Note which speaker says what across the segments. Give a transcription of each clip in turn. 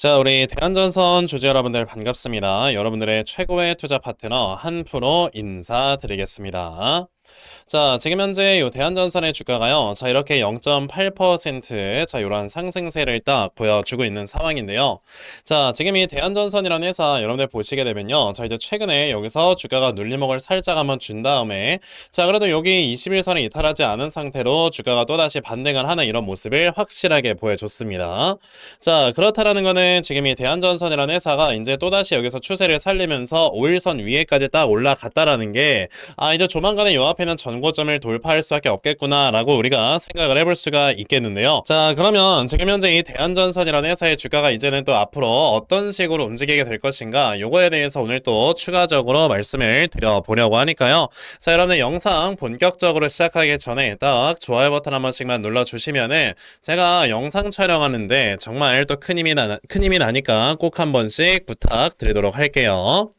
Speaker 1: 자, 우리 대한전선 주주 여러분들 반갑습니다. 여러분들의 최고의 투자 파트너 한프로 인사드리겠습니다. 자, 지금 현재 요 대한전선의 주가가요. 자, 이렇게 0.8% 자, 요런 상승세를 딱 보여주고 있는 상황인데요. 자, 지금 이 대한전선이라는 회사 여러분들 보시게 되면요. 자, 이제 최근에 여기서 주가가 눌림목을 살짝 한번 준 다음에 자, 그래도 여기 21선에 이탈하지 않은 상태로 주가가 또다시 반등을 하는 이런 모습을 확실하게 보여줬습니다. 자, 그렇다라는 거는 지금 이 대한전선이라는 회사가 이제 또다시 여기서 추세를 살리면서 5일선 위에까지 딱 올라갔다라는 게 아, 이제 조만간에 요 앞에 는 전고점을 돌파할 수밖에 없겠구나라고 우리가 생각을 해볼 수가 있겠는데요. 자, 그러면 지금 현재 이 대한전선이라는 회사의 주가가 이제는 또 앞으로 어떤 식으로 움직이게 될 것인가 요거에 대해서 오늘 또 추가적으로 말씀을 드려보려고 하니까요. 자, 여러분들 영상 본격적으로 시작하기 전에 딱 좋아요 버튼 한 번씩만 눌러주시면은 제가 영상 촬영하는데 정말 또 큰 힘이 나, 큰 힘이 나니까 꼭 한 번씩 부탁드리도록 할게요.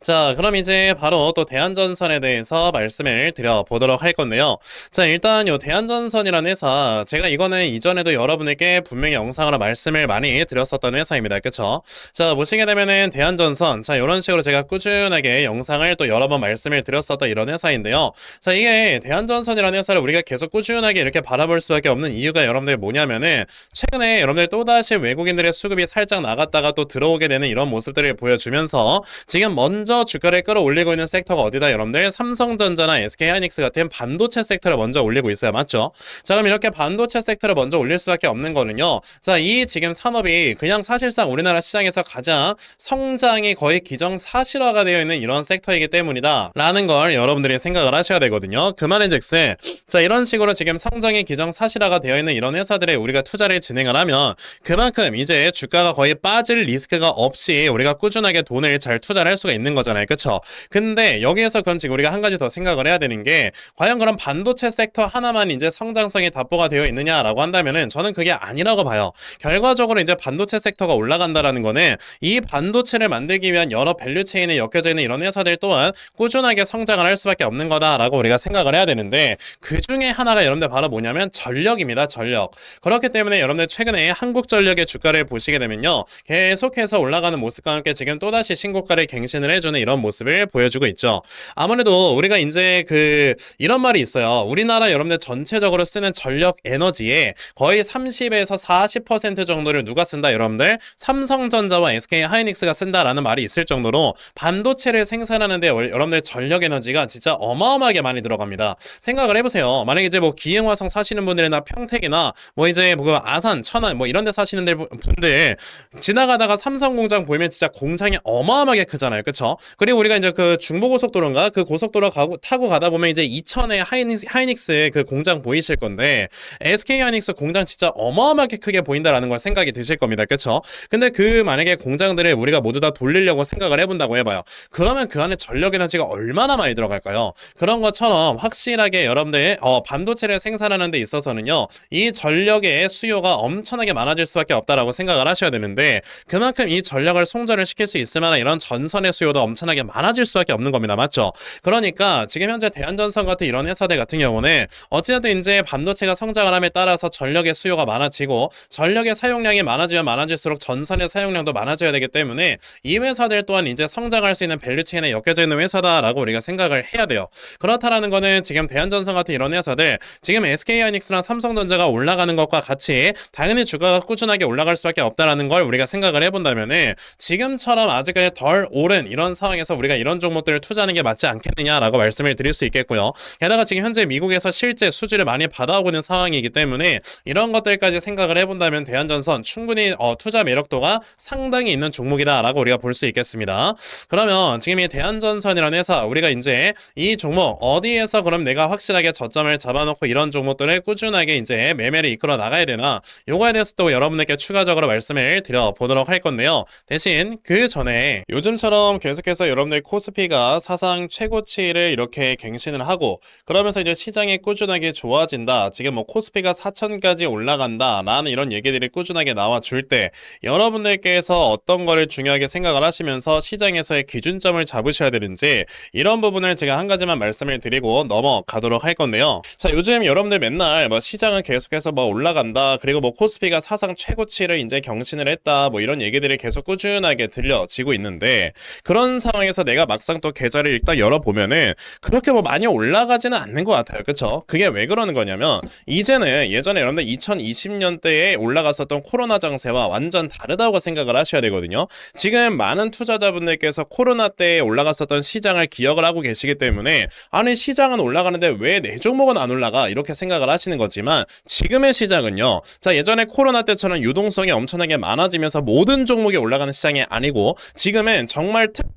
Speaker 1: 자, 그럼 이제 바로 또 대한전선에 대해서 말씀을 드려보도록 할 건데요. 자, 일단 요 대한전선이라는 회사, 제가 이거는 이전에도 여러분에게 분명히 영상으로 말씀을 많이 드렸었던 회사입니다. 그쵸? 자, 보시게 되면은 대한전선, 자, 이런 식으로 제가 꾸준하게 영상을 또 여러 번 말씀을 드렸었던 이런 회사인데요. 자, 이게 대한전선이라는 회사를 우리가 계속 꾸준하게 이렇게 바라볼 수밖에 없는 이유가 여러분들 뭐냐면은 최근에 여러분들 또다시 외국인들의 수급이 살짝 나갔다가 또 들어오게 되는 이런 모습들을 보여주면서 지금 먼저 주가를 끌어올리고 있는 섹터가 어디다 여러분들? 삼성전자나 SK하이닉스 같은 반도체 섹터를 먼저 올리고 있어요 맞죠? 자 그럼 이렇게 반도체 섹터를 먼저 올릴 수밖에 없는 거는요. 자 이 지금 산업이 그냥 사실상 우리나라 시장에서 가장 성장이 거의 기정사실화가 되어 있는 이런 섹터이기 때문이다. 라는 걸 여러분들이 생각을 하셔야 되거든요. 그 말인즉슨 자 이런 식으로 지금 성장이 기정사실화가 되어 있는 이런 회사들에 우리가 투자를 진행을 하면 그만큼 이제 주가가 거의 빠질 리스크가 없이 우리가 꾸준하게 돈을 잘 투자를 할 수가 있는 거잖아요. 그쵸? 근데 여기에서 그럼 지금 우리가 한 가지 더 생각을 해야 되는 게 과연 그럼 반도체 섹터 하나만 이제 성장성이 답보가 되어 있느냐라고 한다면은 저는 그게 아니라고 봐요. 결과적으로 이제 반도체 섹터가 올라간다라는 거는 이 반도체를 만들기 위한 여러 밸류 체인에 엮여져 있는 이런 회사들 또한 꾸준하게 성장을 할 수밖에 없는 거다라고 우리가 생각을 해야 되는데 그 중에 하나가 여러분들 바로 뭐냐면 전력입니다. 전력. 그렇기 때문에 여러분들 최근에 한국전력의 주가를 보시게 되면요. 계속해서 올라가는 모습과 함께 지금 또다시 신고가를 갱신을 해주 는 이런 모습을 보여주고 있죠. 아무래도 우리가 이제 그 이런 말이 있어요. 우리나라 여러분들 전체적으로 쓰는 전력 에너지의 거의 30에서 40% 정도를 누가 쓴다 여러분들 삼성전자와 SK 하이닉스가 쓴다라는 말이 있을 정도로 반도체를 생산하는데 월- 여러분들 전력 에너지가 진짜 어마어마하게 많이 들어갑니다. 생각을 해보세요. 만약에 이제 뭐 기흥화성 사시는 분들이나 평택이나 뭐 이제 뭐 아산, 천안 뭐 이런 데 사시는 분들 지나가다가 삼성 공장 보이면 진짜 공장이 어마어마하게 크잖아요. 그쵸? 그리고 우리가 이제 그 중부고속도로인가 그 고속도로 가고, 타고 가다 보면 이제 이천에 하이닉스, 하이닉스 그 공장 보이실 건데 SK 하이닉스 공장 진짜 어마어마하게 크게 보인다라는 걸 생각이 드실 겁니다. 그쵸? 근데 그 만약에 공장들을 우리가 모두 다 돌리려고 생각을 해본다고 해봐요. 그러면 그 안에 전력 에너지가 얼마나 많이 들어갈까요? 그런 것처럼 확실하게 여러분들 어, 반도체를 생산하는 데 있어서는요. 이 전력의 수요가 엄청나게 많아질 수밖에 없다라고 생각을 하셔야 되는데 그만큼 이 전력을 송전을 시킬 수 있을 만한 이런 전선의 수요도 엄청나게 많아질 수밖에 없는 겁니다. 맞죠? 그러니까 지금 현재 대한전선 같은 이런 회사들 같은 경우는 어찌됐든 이제 반도체가 성장을 함에 따라서 전력의 수요가 많아지고 전력의 사용량이 많아지면 많아질수록 전선의 사용량도 많아져야 되기 때문에 이 회사들 또한 이제 성장할 수 있는 밸류체인에 엮여져 있는 회사다라고 우리가 생각을 해야 돼요. 그렇다라는 거는 지금 대한전선 같은 이런 회사들 지금 SK하이닉스랑 삼성전자가 올라가는 것과 같이 당연히 주가가 꾸준하게 올라갈 수밖에 없다라는 걸 우리가 생각을 해본다면은 지금처럼 아직까지 덜 오른 이런 상황에서 우리가 이런 종목들을 투자하는 게 맞지 않겠느냐라고 말씀을 드릴 수 있겠고요. 게다가 지금 현재 미국에서 실제 수주를 많이 받아오고 있는 상황이기 때문에 이런 것들까지 생각을 해본다면 대한전선 충분히 어, 투자 매력도가 상당히 있는 종목이다라고 우리가 볼 수 있겠습니다. 그러면 지금 이 대한전선이라는 회사 우리가 이제 이 종목 어디에서 그럼 내가 확실하게 저점을 잡아놓고 이런 종목들을 꾸준하게 이제 매매를 이끌어 나가야 되나 요거에 대해서 또 여러분에게 추가적으로 말씀을 드려보도록 할 건데요. 대신 그 전에 요즘처럼 지금처럼 계속해서 여러분들 코스피가 사상 최고치를 이렇게 갱신을 하고 그러면서 이제 시장이 꾸준하게 좋아진다. 지금 뭐 코스피가 4천까지 올라간다. 라는 이런 얘기들이 꾸준하게 나와 줄 때 여러분들께서 어떤 거를 중요하게 생각을 하시면서 시장에서의 기준점을 잡으셔야 되는지 이런 부분을 제가 한 가지만 말씀을 드리고 넘어가도록 할 건데요. 자, 요즘 여러분들 맨날 뭐 시장은 계속해서 뭐 올라간다. 그리고 뭐 코스피가 사상 최고치를 이제 경신을 했다. 뭐 이런 얘기들이 계속 꾸준하게 들려지고 있는데 그런 상황에서 내가 막상 또 계좌를 일단 열어보면은 그렇게 뭐 많이 올라가지는 않는 것 같아요. 그쵸? 그게 왜 그러는 거냐면 이제는 예전에 여러분들 2020년대에 올라갔었던 코로나 장세와 완전 다르다고 생각을 하셔야 되거든요. 지금 많은 투자자분들께서 코로나 때 올라갔었던 시장을 기억을 하고 계시기 때문에 아니 시장은 올라가는데 왜 내 종목은 안 올라가 이렇게 생각을 하시는 거지만 지금의 시장은요. 자 예전에 코로나 때처럼 유동성이 엄청나게 많아지면서 모든 종목이 올라가는 시장이 아니고 지금은 정말 특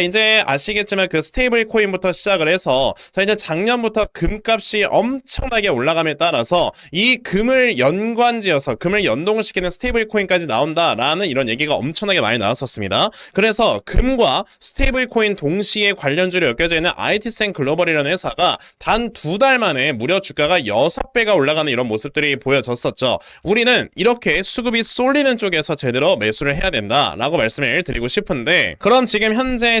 Speaker 1: 이제 아시겠지만 그 스테이블 코인부터 시작을 해서 자, 이제 작년부터 금값이 엄청나게 올라감에 따라서 이 금을 연관지어서 금을 연동시키는 스테이블 코인까지 나온다라는 이런 얘기가 엄청나게 많이 나왔었습니다. 그래서 금과 스테이블 코인 동시에 관련주로 엮여져 있는 IT센 글로벌이라는 회사가 단 두 달 만에 무려 주가가 6배가 올라가는 이런 모습들이 보여졌었죠. 우리는 이렇게 수급이 쏠리는 쪽에서 제대로 매수를 해야 된다라고 말씀을 드리고 싶은데 그럼 지금 현재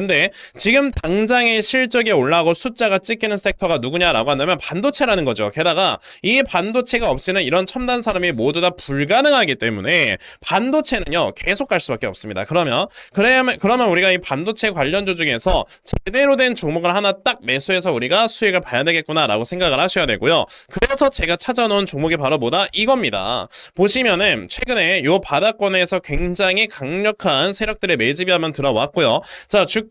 Speaker 1: 근데 지금 당장의 실적이 올라오고 숫자가 찍히는 섹터가 누구냐라고 한다면 반도체라는 거죠. 게다가 이 반도체가 없이는 이런 첨단 산업이 모두 다 불가능하기 때문에 반도체는요 계속 갈 수밖에 없습니다. 그러면 그러면 그러면 우리가 이 반도체 관련주 중에서 제대로 된 종목을 하나 딱 매수해서 우리가 수익을 봐야 되겠구나라고 생각을 하셔야 되고요. 그래서 제가 찾아놓은 종목이 바로 뭐다 이겁니다. 보시면은 최근에 요 바닥권에서 굉장히 강력한 세력들의 매집이 한번 들어왔고요. 자 주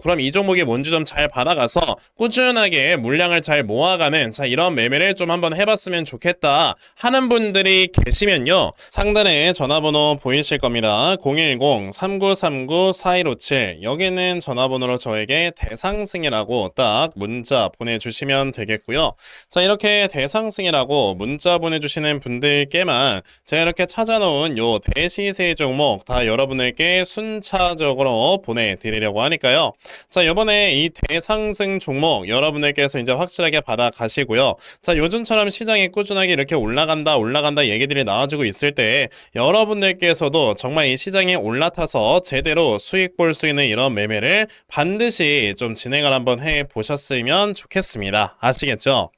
Speaker 1: 그럼 이 종목이 뭔지 좀 잘 받아가서 꾸준하게 물량을 잘 모아가는 자 이런 매매를 좀 한번 해봤으면 좋겠다 하는 분들이 계시면요. 상단에 전화번호 보이실 겁니다. 010-3939-4157 여기는 전화번호로 저에게 대상승이라고 딱 문자 보내주시면 되겠고요. 자 이렇게 대상승이라고 문자 보내주시는 분들께만 제가 이렇게 찾아놓은 요 대시세 종목 다 여러분들께 순차적으로 보내드리려고 하니까요 자 이번에 이 대상승 종목 여러분들께서 이제 확실하게 받아 가시고요. 자 요즘처럼 시장이 꾸준하게 이렇게 올라간다 올라간다 얘기들이 나와주고 있을 때 여러분들께서도 정말 이 시장에 올라타서 제대로 수익 볼 수 있는 이런 매매를 반드시 좀 진행을 한번 해 보셨으면 좋겠습니다. 아시겠죠?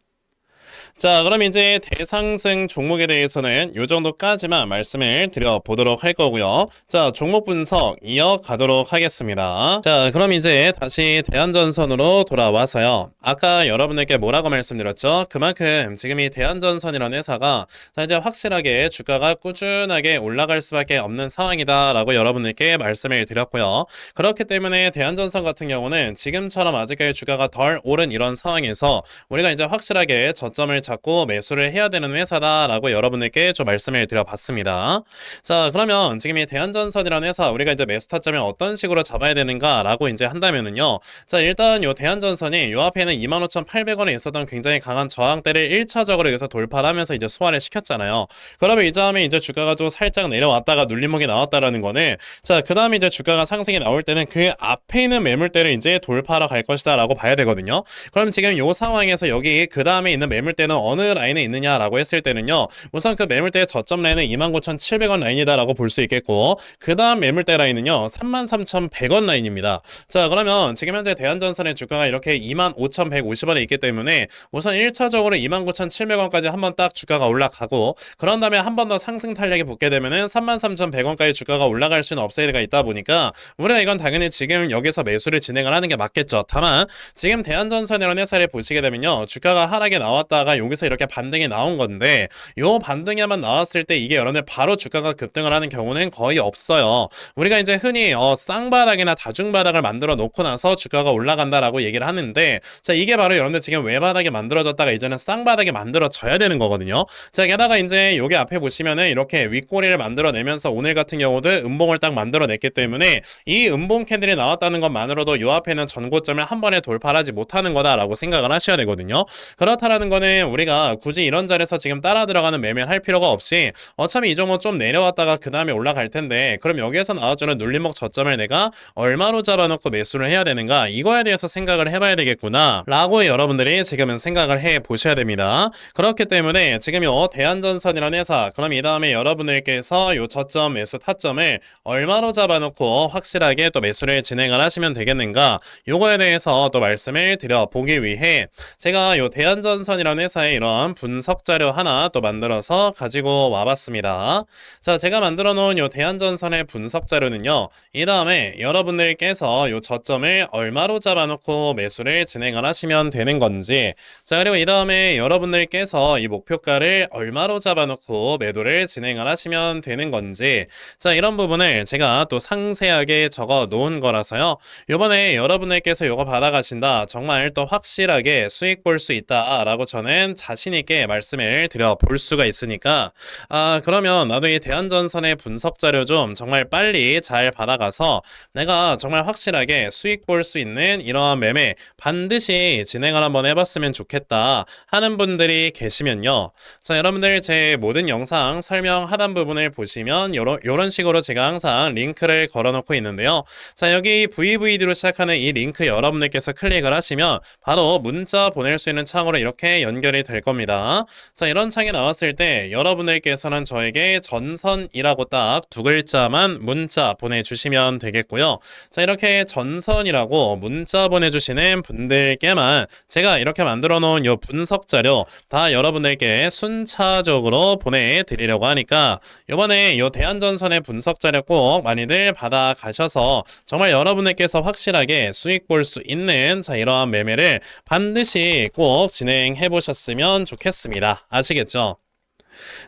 Speaker 1: 자, 그럼 이제 대상승 종목에 대해서는 이 정도까지만 말씀을 드려보도록 할 거고요. 자, 종목 분석 이어가도록 하겠습니다. 자, 그럼 이제 다시 대한전선으로 돌아와서요. 아까 여러분들께 뭐라고 말씀드렸죠? 그만큼 지금 이 대한전선이라는 회사가 자, 이제 확실하게 주가가 꾸준하게 올라갈 수밖에 없는 상황이다라고 여러분들께 말씀을 드렸고요. 그렇기 때문에 대한전선 같은 경우는 지금처럼 아직까지 주가가 덜 오른 이런 상황에서 우리가 이제 확실하게 저점을 잡고 매수를 해야 되는 회사다라고 여러분들께 좀 말씀을 드려봤습니다. 자, 그러면 지금 이 대한전선이라는 회사 우리가 이제 매수 타점을 어떤 식으로 잡아야 되는가라고 이제 한다면은요. 자, 일단 요 대한전선이 요 앞에는 25,800원에 있었던 굉장히 강한 저항대를 1차적으로 여기서 돌파를 하면서 이제 소화를 시켰잖아요. 그러면 이 다음에 이제 주가가 또 살짝 내려왔다가 눌림목이 나왔다라는 거는 자, 그 다음에 이제 주가가 상승이 나올 때는 그 앞에 있는 매물대를 이제 돌파하러 갈 것이다라고 봐야 되거든요. 그럼 지금 요 상황에서 여기 그 다음에 있는 매물대는 어느 라인에 있느냐라고 했을 때는요. 우선 그 매물대의 저점 라인은 29,700원 라인이다라고 볼 수 있겠고 그 다음 매물대 라인은요. 33,100원 라인입니다. 자, 그러면 지금 현재 대한전선의 주가가 이렇게 25,150원에 있기 때문에 우선 1차적으로 29,700원까지 한번 딱 주가가 올라가고 그런 다음에 한 번 더 상승 탄력이 붙게 되면은 33,100원까지 주가가 올라갈 수는 업사이드가 있다 보니까 우리가 이건 당연히 지금 여기서 매수를 진행을 하는 게 맞겠죠. 다만 지금 대한전선이라는 회사를 보시게 되면요. 주가가 하락에 나왔다가 여기서 이렇게 반등이 나온 건데 요 반등에만 나왔을 때 이게 여러분들 바로 주가가 급등을 하는 경우는 거의 없어요. 우리가 이제 흔히 어, 쌍바닥이나 다중바닥을 만들어 놓고 나서 주가가 올라간다라고 얘기를 하는데 자 이게 바로 여러분들 지금 외바닥이 만들어졌다가 이제는 쌍바닥이 만들어져야 되는 거거든요. 자 게다가 이제 여기 앞에 보시면은 이렇게 윗꼬리를 만들어내면서 오늘 같은 경우도 음봉을 딱 만들어냈기 때문에 이 음봉 캔들이 나왔다는 것만으로도 요 앞에는 전고점을 한 번에 돌파하지 못하는 거다라고 생각을 하셔야 되거든요. 그렇다라는 거는 우리가 굳이 이런 자리에서 지금 따라 들어가는 매매를 할 필요가 없이 어차피 이 종목 좀 내려왔다가 그 다음에 올라갈 텐데 그럼 여기에서 나와주는 눌림목 저점을 내가 얼마로 잡아놓고 매수를 해야 되는가 이거에 대해서 생각을 해봐야 되겠구나 라고 여러분들이 지금은 생각을 해 보셔야 됩니다. 그렇기 때문에 지금 요 대한전선이라는 회사 그럼 이 다음에 여러분들께서 요 저점 매수 타점을 얼마로 잡아놓고 확실하게 또 매수를 진행을 하시면 되겠는가 요거에 대해서 또 말씀을 드려보기 위해 제가 요 대한전선이라는 회사 의 이런 분석 자료 하나 또 만들어서 가지고 와봤습니다. 자, 제가 만들어 놓은 요 대한전선의 분석 자료는요. 이 다음에 여러분들께서 요 저점을 얼마로 잡아놓고 매수를 진행을 하시면 되는 건지 자, 그리고 이 다음에 여러분들께서 이 목표가를 얼마로 잡아놓고 매도를 진행을 하시면 되는 건지 자, 이런 부분을 제가 또 상세하게 적어 놓은 거라서요. 요번에 여러분들께서 요거 받아가신다. 정말 또 확실하게 수익 볼 수 있다라고 저는 자신있게 말씀을 드려 볼 수가 있으니까 아, 그러면 나도 이 대한전선의 분석 자료 좀 정말 빨리 잘 받아가서 내가 정말 확실하게 수익 볼 수 있는 이러한 매매 반드시 진행을 한번 해봤으면 좋겠다 하는 분들이 계시면요. 자, 여러분들 제 모든 영상 설명 하단 부분을 보시면 요런 식으로 제가 항상 링크를 걸어 놓고 있는데요. 자, 여기 VVD로 시작하는 이 링크 여러분들께서 클릭을 하시면 바로 문자 보낼 수 있는 창으로 이렇게 연결이 될 겁니다. 자, 이런 창이 나왔을 때 여러분들께서는 저에게 전선이라고 딱 두 글자만 문자 보내주시면 되겠고요. 자, 이렇게 전선이라고 문자 보내주시는 분들께만 제가 이렇게 만들어 놓은 요 분석 자료 다 여러분들께 순차적으로 보내드리려고 하니까 이번에 요 대한전선의 분석 자료 꼭 많이들 받아 가셔서 정말 여러분들께서 확실하게 수익 볼 수 있는 자 이러한 매매를 반드시 꼭 진행해 보셨으면 좋겠습니다. 아시겠죠?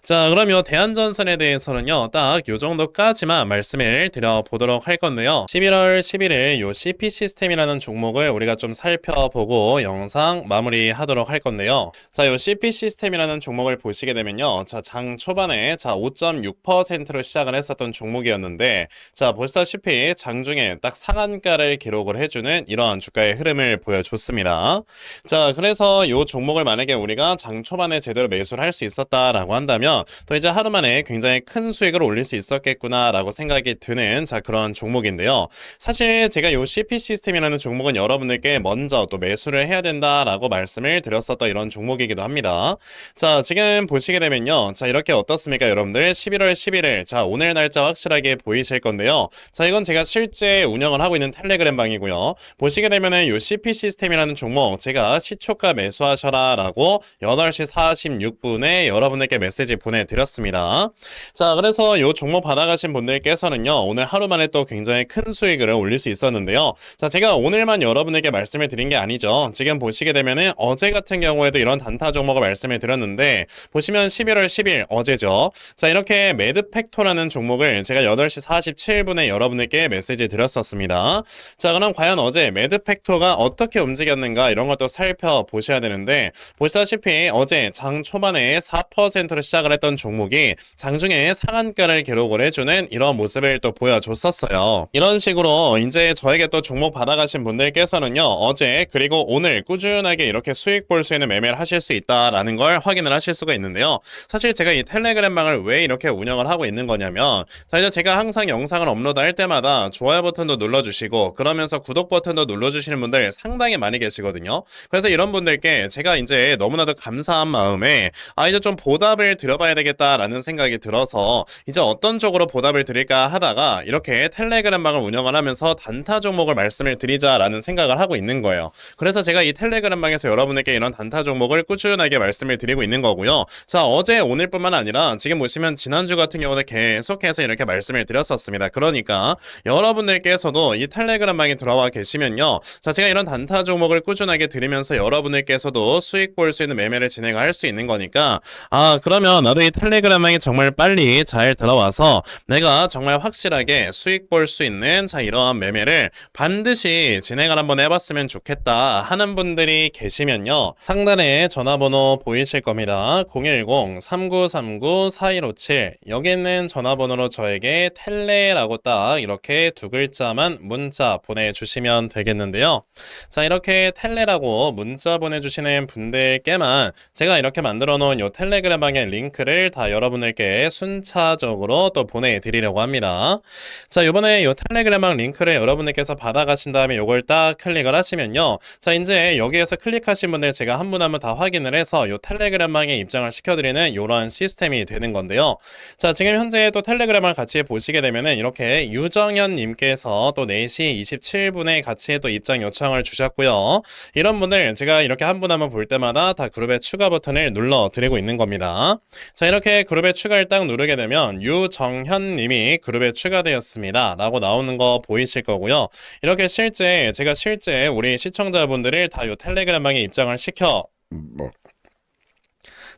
Speaker 1: 자, 그러면 대한전선에 대해서는요, 딱 요 정도까지만 말씀을 드려보도록 할 건데요. 11월 11일 요 CP 시스템이라는 종목을 우리가 좀 살펴보고 영상 마무리하도록 할 건데요. 자, 요 CP 시스템이라는 종목을 보시게 되면요. 자, 장 초반에 자, 5.6%로 시작을 했었던 종목이었는데, 자, 보시다시피 장중에 딱 상한가를 기록을 해주는 이러한 주가의 흐름을 보여줬습니다. 자, 그래서 요 종목을 만약에 우리가 장 초반에 제대로 매수를 할 수 있었다라고 한다면 또 이제 하루 만에 굉장히 큰 수익을 올릴 수 있었겠구나라고 생각이 드는 자 그런 종목인데요. 사실 제가 요 CP 시스템이라는 종목은 여러분들께 먼저 또 매수를 해야 된다라고 말씀을 드렸었던 이런 종목이기도 합니다. 자 지금 보시게 되면요. 자 이렇게 어떻습니까 여러분들 11월 11일 자 오늘 날짜 확실하게 보이실 건데요. 자 이건 제가 실제 운영을 하고 있는 텔레그램 방이고요. 보시게 되면은 요 CP 시스템이라는 종목 제가 시초가 매수하셔라 라고 8시 46분에 여러분들께 메시지 보내드렸습니다. 자, 그래서 요 종목 받아가신 분들께서는요, 오늘 하루 만에 또 굉장히 큰 수익을 올릴 수 있었는데요. 자, 제가 오늘만 여러분에게 말씀을 드린 게 아니죠. 지금 보시게 되면은 어제 같은 경우에도 이런 단타 종목을 말씀을 드렸는데, 보시면 11월 10일 어제죠. 자, 이렇게 매드팩토라는 종목을 제가 8시 47분에 여러분에게 메시지 드렸었습니다. 자, 그럼 과연 어제 매드팩토가 어떻게 움직였는가 이런 것도 살펴보셔야 되는데, 보시다시피 어제 장 초반에 4%로 시작을 했던 종목이 장중에 상한가를 기록을 해주는 이런 모습을 또 보여줬었어요. 이런 식으로 이제 저에게 또 종목 받아가신 분들께서는요, 어제 그리고 오늘 꾸준하게 이렇게 수익 볼 수 있는 매매를 하실 수 있다라는 걸 확인을 하실 수가 있는데요. 사실 제가 이 텔레그램방을 왜 이렇게 운영을 하고 있는 거냐면, 자, 이제 제가 항상 영상을 업로드 할 때마다 좋아요 버튼도 눌러주시고, 그러면서 구독 버튼도 눌러주시는 분들 상당히 많이 계시거든요. 그래서 이런 분들께 제가 이제 너무나도 감사한 마음에, 아, 이제 좀 보답을 드려봐야 되겠다라는 생각이 들어서, 이제 어떤 쪽으로 보답을 드릴까 하다가, 이렇게 텔레그램방을 운영을 하면서 단타 종목을 말씀을 드리자라는 생각을 하고 있는 거예요. 그래서 제가 이 텔레그램방에서 여러분에게 이런 단타 종목을 꾸준하게 말씀을 드리고 있는 거고요. 자, 어제 오늘뿐만 아니라 지금 보시면 지난주 같은 경우는 계속해서 이렇게 말씀을 드렸었습니다. 그러니까 여러분들께서도 이 텔레그램방에 들어와 계시면요. 자, 제가 이런 단타 종목을 꾸준하게 드리면서 여러분들께서도 수익 볼 수 있는 매매를 진행할 수 있는 거니까 아, 그 러면 나도 이 텔레그램방에 정말 빨리 잘 들어와서 내가 정말 확실하게 수익 볼 수 있는 자, 이러한 매매를 반드시 진행을 한번 해봤으면 좋겠다 하는 분들이 계시면요. 상단에 전화번호 보이실 겁니다. 010-3939-4157 여기 있는 전화번호로 저에게 텔레라고 딱 이렇게 두 글자만 문자 보내주시면 되겠는데요. 자 이렇게 텔레라고 문자 보내주시는 분들께만 제가 이렇게 만들어 놓은 요 텔레그램방의 링크를 다 여러분들께 순차적으로 또 보내드리려고 합니다. 자 요번에 요 텔레그램방 링크를 여러분들께서 받아가신 다음에 요걸 딱 클릭을 하시면요. 자 이제 여기에서 클릭하신 분들 제가 한 분 한 분 다 확인을 해서 요 텔레그램방에 입장을 시켜드리는 요런 시스템이 되는 건데요. 자 지금 현재 또 텔레그램을 같이 보시게 되면은 이렇게 유정현 님께서 또 4시 27분에 같이 또 입장 요청을 주셨고요. 이런 분들 제가 이렇게 한 분 한 분 볼 때마다 다 그룹에 추가 버튼을 눌러 드리고 있는 겁니다. 자 이렇게 그룹에 추가를 딱 누르게 되면 유정현 님이 그룹에 추가되었습니다. 라고 나오는 거 보이실 거고요. 이렇게 실제 제가 실제 우리 시청자분들을 다 요 텔레그램방에 입장을 시켜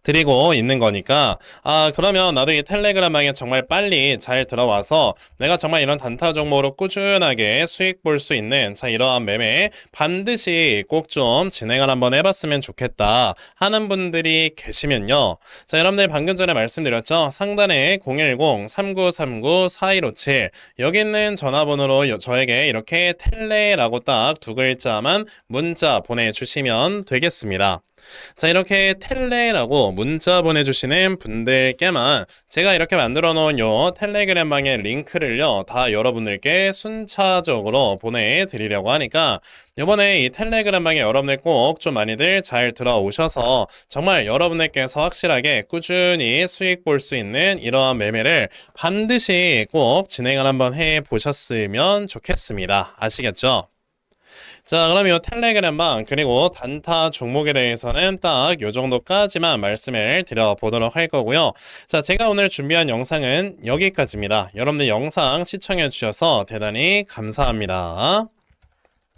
Speaker 1: 드리고 있는 거니까. 아 그러면 나도 이 텔레그램방에 정말 빨리 잘 들어와서 내가 정말 이런 단타 종목으로 꾸준하게 수익 볼 수 있는 자 이러한 매매 반드시 꼭 좀 진행을 한번 해봤으면 좋겠다 하는 분들이 계시면요. 자 여러분들 방금 전에 말씀드렸죠? 상단에 010-3939-4157 여기 있는 전화번호로 여- 저에게 이렇게 텔레라고 딱 두 글자만 문자 보내주시면 되겠습니다. 자, 이렇게 텔레라고 문자 보내주시는 분들께만 제가 이렇게 만들어 놓은 요 텔레그램방의 링크를요, 다 여러분들께 순차적으로 보내드리려고 하니까 이번에 이 텔레그램방에 여러분들 꼭 좀 많이들 잘 들어오셔서 정말 여러분들께서 확실하게 꾸준히 수익 볼 수 있는 이러한 매매를 반드시 꼭 진행을 한번 해 보셨으면 좋겠습니다. 아시겠죠? 자, 그럼 이 텔레그램방 그리고 단타 종목에 대해서는 딱 요 정도까지만 말씀을 드려보도록 할 거고요. 자, 제가 오늘 준비한 영상은 여기까지입니다. 여러분들 영상 시청해 주셔서 대단히 감사합니다.